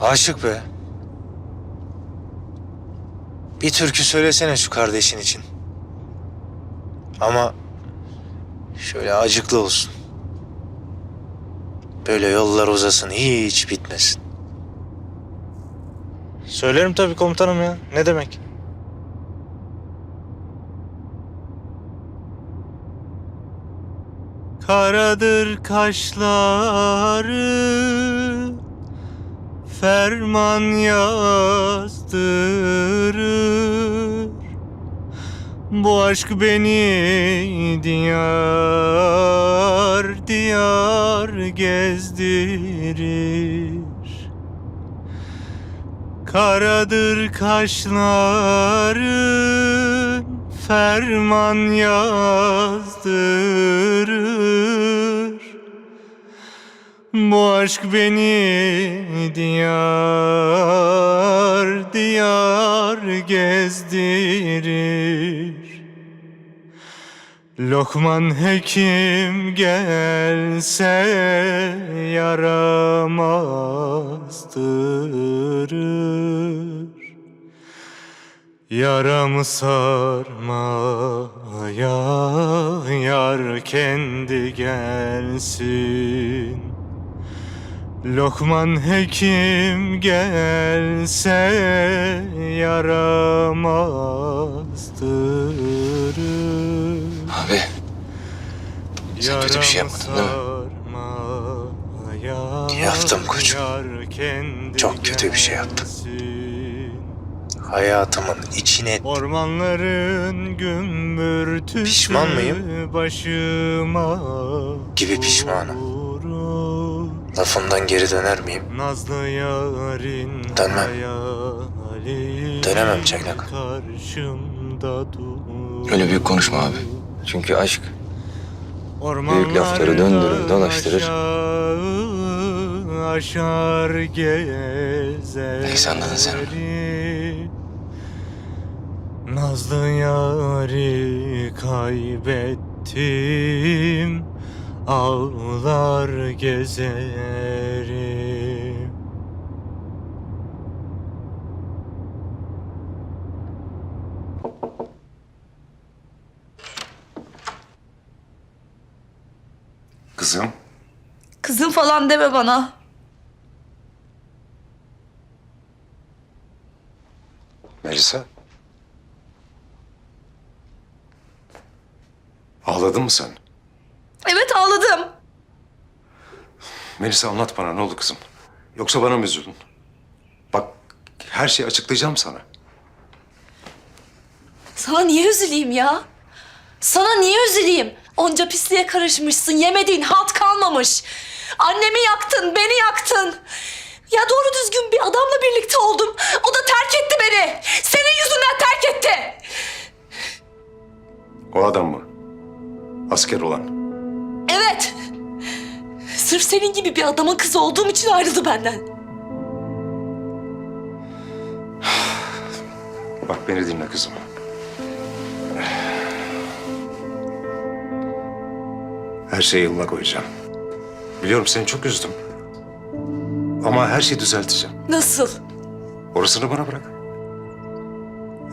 Aşık be. Bir türkü söylesene şu kardeşin için. Ama şöyle acıklı olsun. Böyle yollar uzasın, hiç bitmesin. Söylerim tabii komutanım ya. Ne demek? Karadır kaşları Ferman yazdırır Bu aşk beni diyar diyar gezdirir. Karadır kaşların ferman yazdırır Bu aşk beni diyar diyar gezdirir. Lokman hekim gelse yaramazdır. Yaramı sarmaya yar kendi gelsin Lokman hekim gelse yaramazdır Abi Sen kötü bir şey yapmadın değil mi? Yaptım koçum. Çok kötü bir şey yaptım. Hayatımın içine ettim. Ormanların gümbürtüsü Pişman mıyım? Başıma Gibi pişmanım. Lafımdan geri döner miyim? Nazlı yarin Dönmem. Dönemem Çaylak. Öyle büyük konuşma abi. Çünkü aşk Ormanlardan lafları döndürür, dolaştırır. Aşar gezer. Neyse, anladın sen. Nazlı yari kaybettim Ağlar gezerim Kızım, Kızım falan deme bana. Melisa. Ağladın mı sen? Evet ağladım. Melisa anlat bana ne oldu kızım? Yoksa bana mı üzüldün? Bak her şeyi açıklayacağım sana. Sana niye üzüleyim ya? Sana niye üzüleyim? Onca pisliğe karışmışsın, yemediğin halt kalmamış. Annemi yaktın, beni yaktın. Ya doğru düzgün bir adamla birlikte oldum. O da terk etti beni. Senin yüzünden terk etti. O adam mı? Asker olan. Evet. Sırf senin gibi bir adamın kızı olduğum için ayrıldı benden. Bak beni dinle kızım. Her şeyi yoluna koyacağım. Biliyorum seni çok üzdüm. Ama her şeyi düzelteceğim. Nasıl? Orasını bana bırak.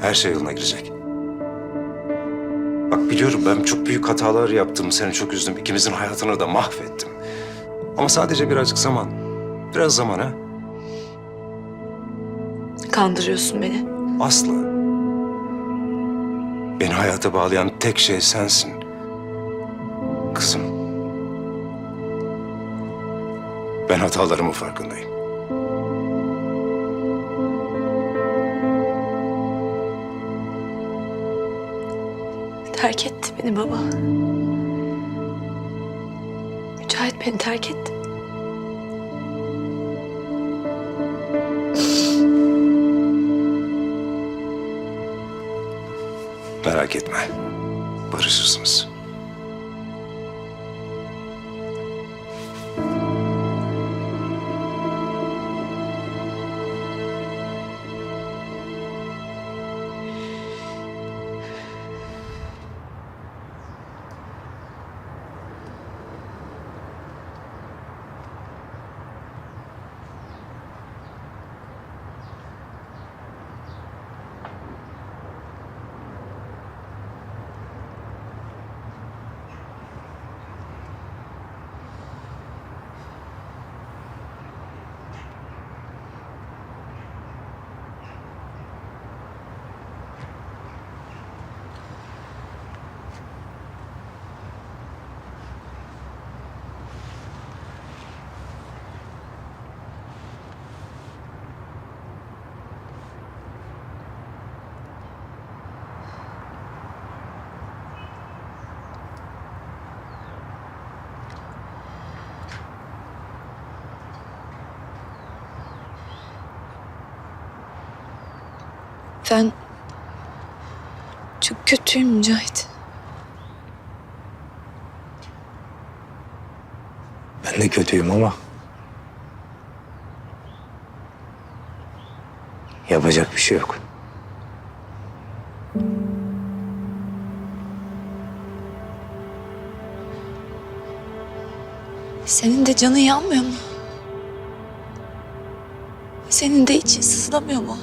Her şey yoluna girecek. Bak biliyorum ben çok büyük hatalar yaptım. Seni çok üzdüm. İkimizin hayatını da mahvettim. Ama sadece birazcık zaman. Biraz zaman ha. Kandırıyorsun beni. Asla. Beni hayata bağlayan tek şey sensin. Kızım. Ben hatalarımın farkındayım. Terk etti beni baba. Mücahit beni terk etti. Merak etme. Barışırsınız. Ben çok kötüyüm Mücahit. Ben de kötüyüm ama... Yapacak bir şey yok. Senin de canın yanmıyor mu? Senin de için sızlamıyor mu?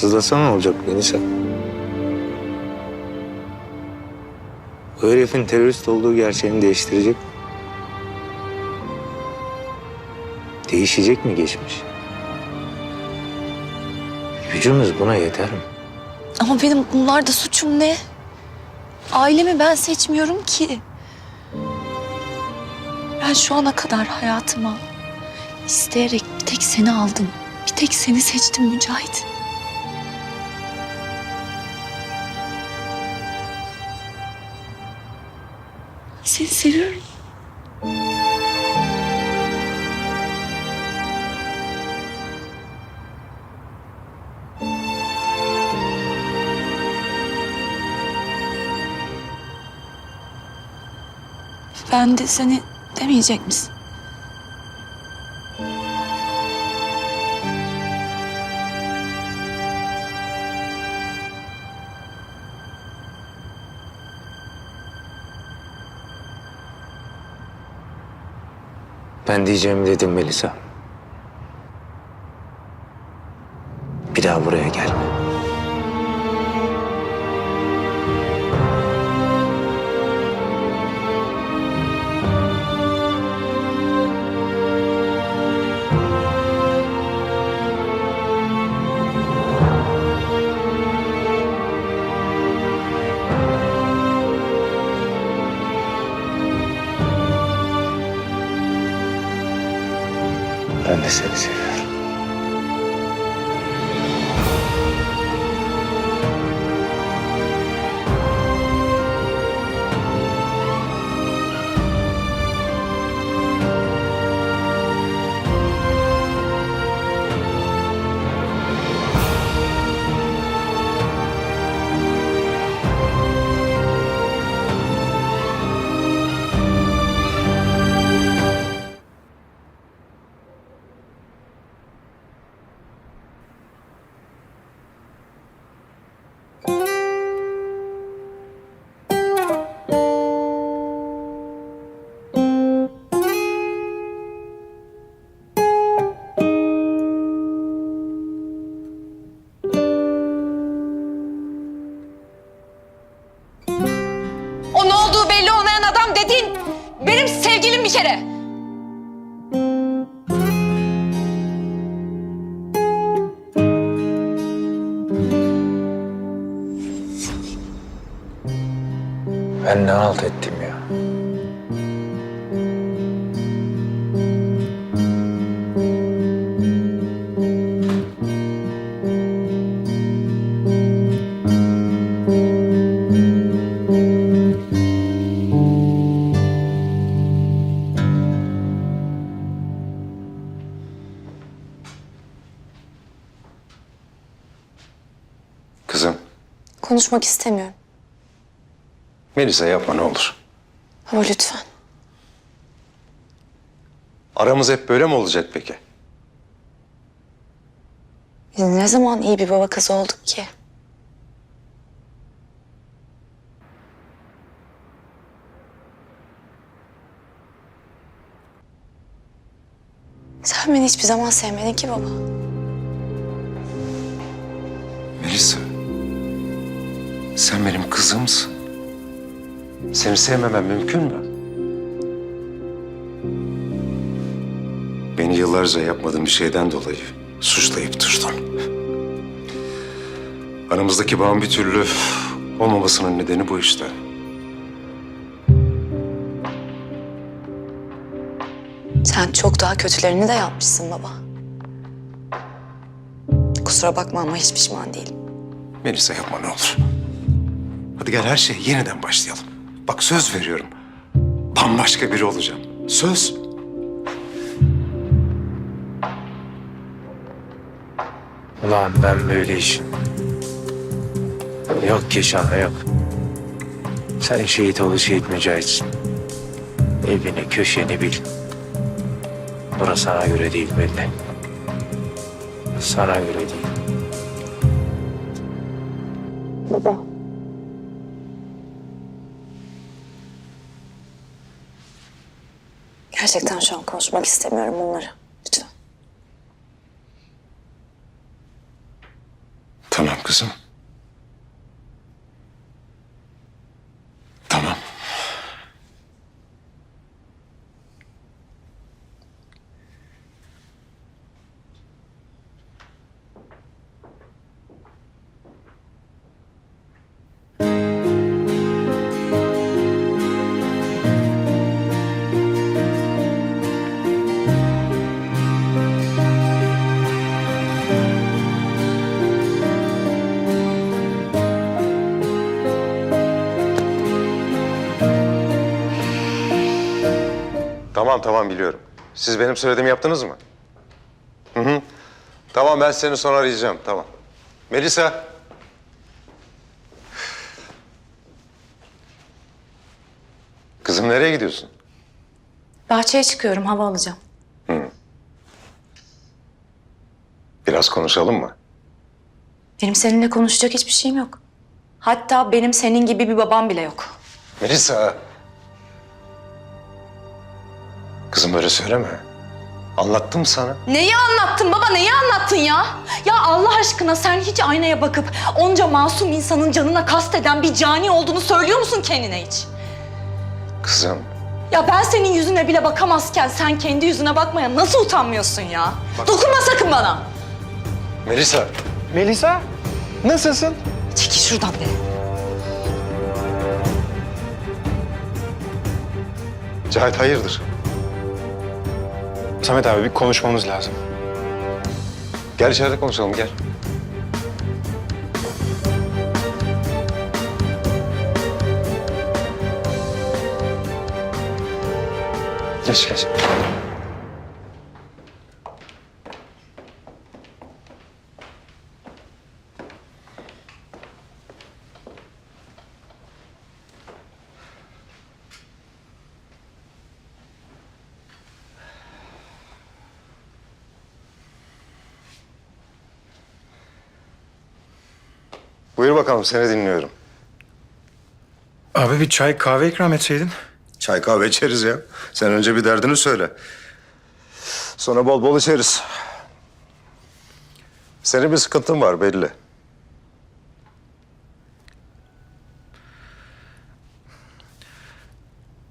Sızlasa ne olacak Melisa? O herifin terörist olduğu gerçeğini değiştirecek mi? Değişecek mi geçmiş? Gücümüz buna yeter mi? Ama benim bunlarda suçum ne? Ailemi ben seçmiyorum ki. Ben şu ana kadar hayatıma isteyerek bir tek seni aldım. Bir tek seni seçtim Mücahit. Seni seviyorum. Ben de seni demeyecek misin? Ben diyeceğimi dedim Melisa. Bir daha buraya gelme. Ben kere. Ben ne halt ettim Kızım, Konuşmak istemiyorum. Melisa yapma ne olur. Ama lütfen. Aramız hep böyle mi olacak peki? Biz ne zaman iyi bir baba kız olduk ki? Sen beni hiçbir zaman sevmedin ki baba. Melisa, sen benim kızımsın. Seni sevmemem mümkün mü? Beni yıllarca yapmadığım bir şeyden dolayı suçlayıp durdun. Aramızdaki bağın bir türlü olmamasının nedeni bu işte. Sen çok daha kötülerini de yapmışsın baba. Kusura bakma ama hiç pişman değilim. Melisa yapma ne olur. Hadi gel her şeye yeniden başlayalım. Bak söz veriyorum. Bambaşka biri olacağım. Söz. Ulan ben böyle iş. Yok Keşan'a yok. Sen şehit ol şehit mücahitsin. Evini köşeni bil. Burası sana göre değil belli. Sana göre değil. Gerçekten şu an konuşmak istemiyorum bunları. Lütfen. Tamam kızım. Tamam tamam biliyorum. Siz benim söylediğimi yaptınız mı? Hı hı. Tamam ben seni sonra arayacağım tamam. Melisa. Kızım nereye gidiyorsun? Bahçeye çıkıyorum hava alacağım. Biraz konuşalım mı? Benim seninle konuşacak hiçbir şeyim yok. Hatta benim senin gibi bir babam bile yok. Melisa. Kızım öyle söyleme. Anlattım sana. Neyi anlattın baba neyi anlattın ya? Ya Allah aşkına sen hiç aynaya bakıp onca masum insanın canına kasteden bir cani olduğunu söylüyor musun kendine hiç? Kızım. Ya ben senin yüzüne bile bakamazken sen kendi yüzüne bakmaya nasıl utanmıyorsun ya? Dokunma sakın bana. Melisa. Melisa, nasılsın? Çekil şuradan be. Cahit hayırdır? Samet abi bir konuşmamız lazım. Gel içeride konuşalım gel. Geç geç. Bakalım seni dinliyorum. Abi bir çay kahve ikram etseydin. Çay kahve içeriz ya. Sen önce bir derdini söyle. Sonra bol bol içeriz. Senin bir sıkıntın var belli.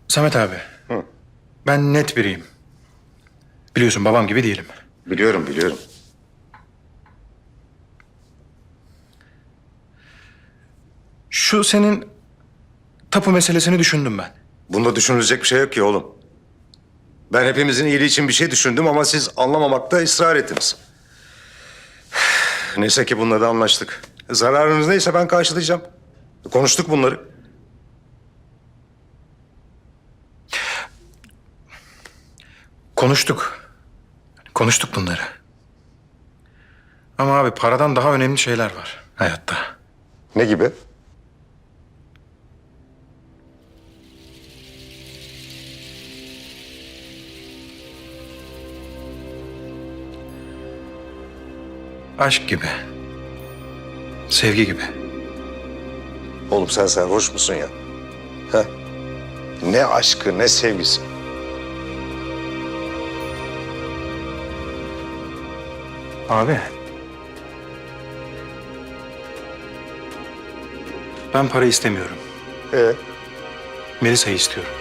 Samet abi. Ben net biriyim. Biliyorsun babam gibi değilim. Biliyorum biliyorum. Şu senin tapu meselesini düşündüm ben. Bunda düşünülecek bir şey yok ki oğlum. Ben hepimizin iyiliği için bir şey düşündüm ama siz anlamamakta ısrar ettiniz. Neyse ki bununla da anlaştık. Zararınız neyse ben karşılayacağım. Konuştuk bunları. Konuştuk. Konuştuk bunları. Ama abi paradan daha önemli şeyler var hayatta. Ne gibi? Aşk gibi. Sevgi gibi. Oğlum sen sarhoş musun ya? Heh. Ne aşkı ne sevgisi. Abi. Ben para istemiyorum. Ee? Melisa'yı istiyorum.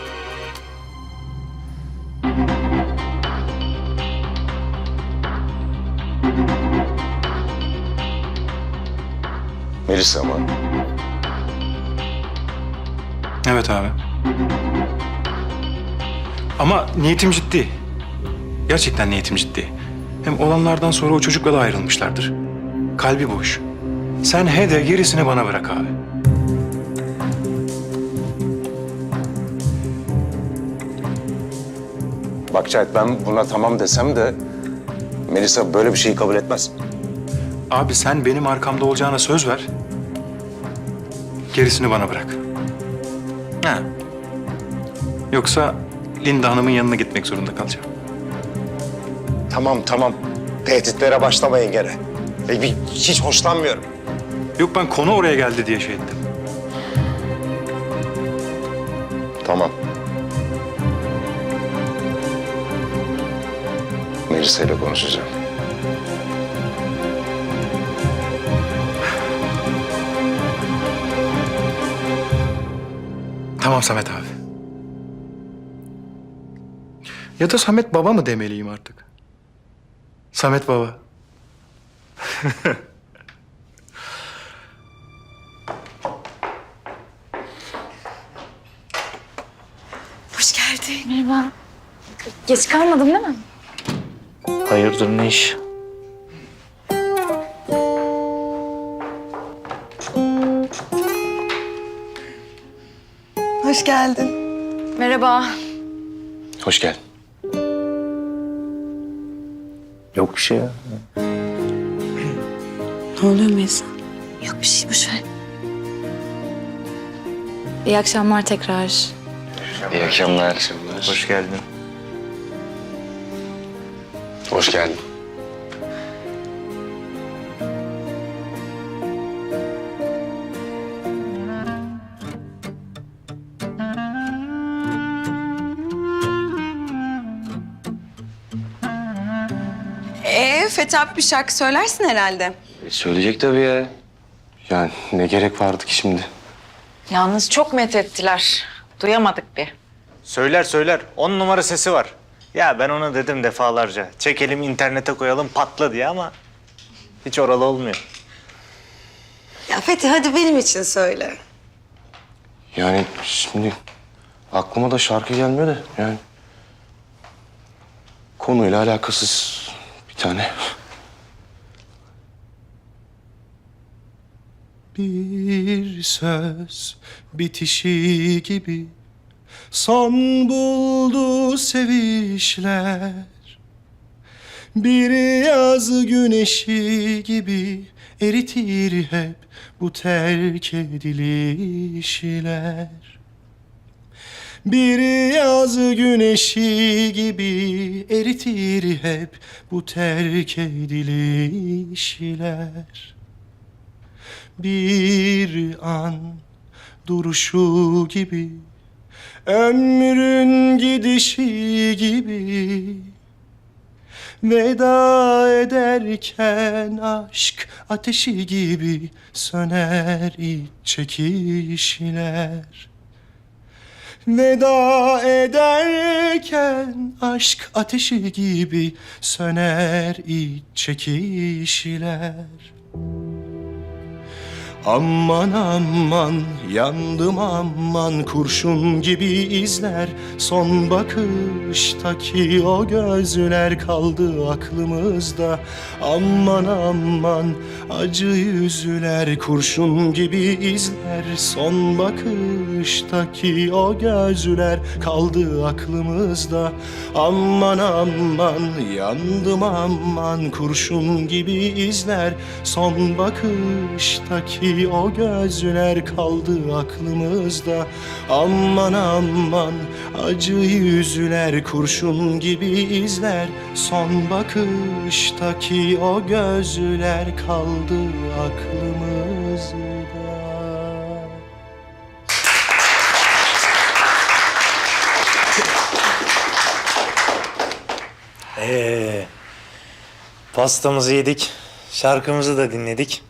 Evet abi. Ama niyetim ciddi. Gerçekten niyetim ciddi. Hem olanlardan sonra o çocukla da ayrılmışlardır. Kalbi boş. Sen he de gerisini bana bırak abi. Bak Cahit ben buna tamam desem de Melisa böyle bir şeyi kabul etmez. Abi sen benim arkamda olacağına söz ver. Gerisini bana bırak. Ha. Yoksa Linda Hanım'ın yanına gitmek zorunda kalacağım. Tamam tamam. Tehditlere başlamayın gene. E, bir- hiç hoşlanmıyorum. Yok ben konu oraya geldi diye şey ettim. Tamam. Melisa ile konuşacağım. Tamam Samet abi. Ya da Samet baba mı demeliyim artık? Samet baba. Hoş geldin. Merhaba. Geç kalmadım değil mi? Hayırdır ne iş? Geldin. Merhaba. Hoş geldin. Yok bir şey ya. Ne oluyor Melisa? Yok bir şey boş ver. İyi akşamlar tekrar. İyi akşamlar. Hoş geldin. Hoş geldin. Abi bir şarkı söylersin herhalde. E, söyleyecek tabii ya. Yani ne gerek vardı ki şimdi? Yalnız çok methettiler. Duyamadık bir. Söyler söyler. On numara sesi var. Ya ben ona dedim defalarca. Çekelim internete koyalım patla diye ama hiç oralı olmuyor. Ya Fethi hadi benim için söyle. Yani şimdi aklıma da şarkı gelmiyor da yani konuyla alakasız bir tane. Bir söz bitişi gibi Son buldu sevişler Bir yaz güneşi gibi Eritir hep bu terk edilişler bir yaz güneşi gibi eritir hep bu terk edilişler. Bir an duruşu gibi ömrün gidişi gibi Veda ederken aşk ateşi gibi söner iç çekişler. Veda ederken aşk ateşi gibi söner iç çekişler. Aman aman yandım aman kurşun gibi izler. Son bakıştaki o gözler kaldı aklımızda. Aman aman acı yüzler kurşun gibi izler. Son bakıştaki o gözler kaldı aklımızda. Aman aman yandım aman kurşun gibi izler. Son bakıştaki o gözler kaldı aklımızda Aman aman acı yüzler kurşun gibi izler Son bakıştaki o gözler kaldı aklımızda Ee, pastamızı yedik. Şarkımızı da dinledik.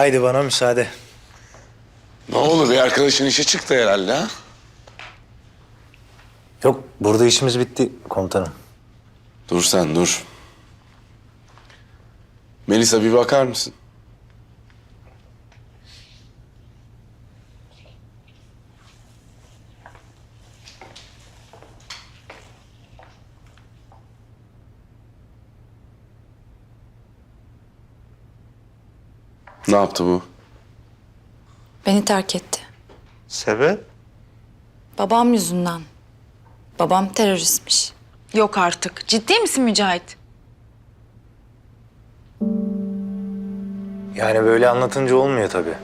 Haydi bana müsaade. Ne oldu bir arkadaşın işe çıktı herhalde ha? Yok burada işimiz bitti komutanım. Dur sen dur. Melisa bir bakar mısın? Ne yaptı bu? Beni terk etti. Sebep? Babam yüzünden. Babam teröristmiş. Yok artık. Ciddi misin Mücahit? Yani böyle anlatınca olmuyor tabii.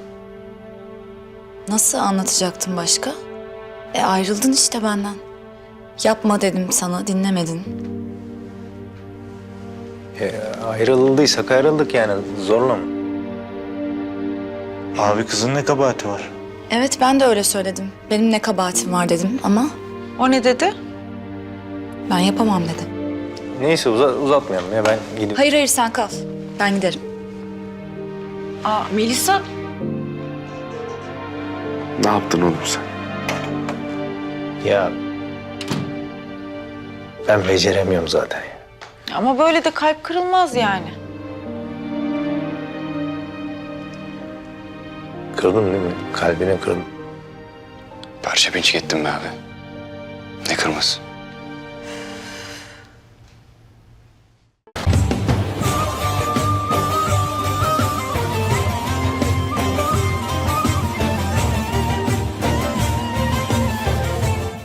Nasıl anlatacaktım başka? E ayrıldın işte benden. Yapma dedim sana, dinlemedin. E, ayrıldıysak ayrıldık yani zorla mı? Abi kızın ne kabahati var? Evet ben de öyle söyledim. Benim ne kabahatim var dedim ama O ne dedi? ben yapamam dedi. Neyse uza- uzatmayalım ya ben gidip... Hayır hayır sen kal. Ben giderim. Aa Melisa. Ne yaptın oğlum sen? Ya ben beceremiyorum zaten ya. Ama böyle de kalp kırılmaz yani. Kırdım değil mi? Kalbini kırdım. Parça pinçik ettim be abi. Ne kırması?